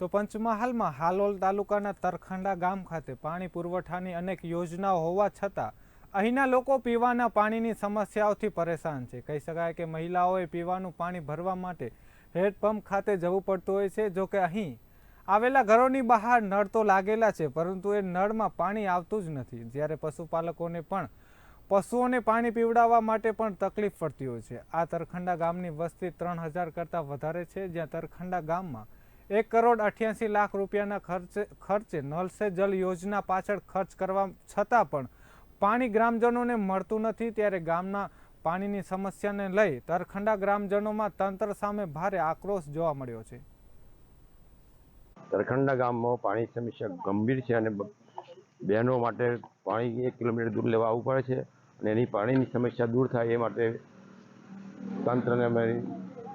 તો પંચમહાલમાં હાલોલ તાલુકાના તરખંડા ગામ ખાતે પાણી પુરવઠાની અનેક યોજનાઓ હોવા છતાં અહીંના લોકો પીવાના પાણીની સમસ્યાઓથી પરેશાન છે. કહી શકાય કે મહિલાઓએ પીવાનું પાણી ભરવા માટે હેન્ડપંપ ખાતે જવું પડતું હોય છે, જો કે અહીં આવેલા ઘરોની બહાર નળ તો લાગેલા છે, પરંતુ એ નળમાં પાણી આવતું જ નથી. જ્યારે પશુપાલકોને પણ પશુઓને પાણી પીવડાવવા માટે પણ તકલીફ પડતી હોય છે. આ તરખંડા ગામની વસ્તી ત્રણ હજાર કરતાં વધારે છે, જ્યાં તરખંડા ગામમાં એક કરોડ અઠ્યાસી લાખ રૂપિયાના ખર્ચે ખર્ચે નલ જલ યોજના પાછળ ખર્ચ કરવા છતાં પણ પાણી ગ્રામજનોને મળતું નથી ત્યારે ગામના પાણીની સમસ્યાને લઈ તરખંડા ગ્રામજનોમાં તંત્ર સામે ભારે આક્રોશ જોવા મળ્યો છે. તરખંડા ગામમાં પાણી સમસ્યા ગંભીર છે અને બહેનો માટે પાણી એક કિલોમીટર દૂર લેવા આવવું પડે છે અને એની પાણીની સમસ્યા દૂર થાય એ માટે તંત્રને અમે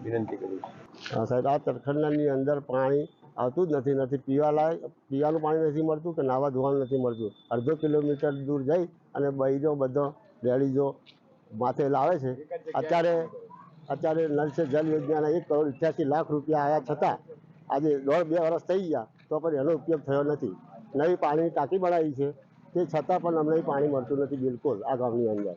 વિનંતી કરી સાહેબ, આ અંદર પાણી આવતું જ નથી નથી. પીવા લાયક પીવાનું પાણી નથી મળતું કે નાવા ધોવાનું નથી મળતું. અડધો કિલોમીટર દૂર જઈ અને બૈરો બધો લેડીઝો માથે લાવે છે. અત્યારે અત્યારે નલ સે જલ યોજનાના એક કરોડ અઠ્યાસી લાખ રૂપિયા આવ્યા છતાં આજે દોઢ બે વર્ષ થઈ ગયા, તો પણ એનો ઉપયોગ થયો નથી. નવી પાણીની ટાંકી બનાવી છે, તે છતાં પણ અમને પાણી મળતું નથી બિલકુલ આ ગામની અંદર.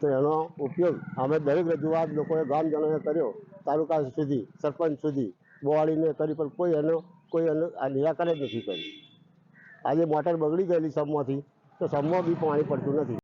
તો એનો ઉપયોગ અમે દરેક રજૂઆત લોકોએ ગામજનોએ કર્યો, તાલુકા સુધી, સરપંચ સુધી, બોવાળીને કરી, પણ કોઈ એનો કોઈ એનો આ નિરાકરણ જ નથી કર્યું. આજે મોટર બગડી ગયેલી સમમાંથી તો સમમાં બી પાણી પડતું નથી.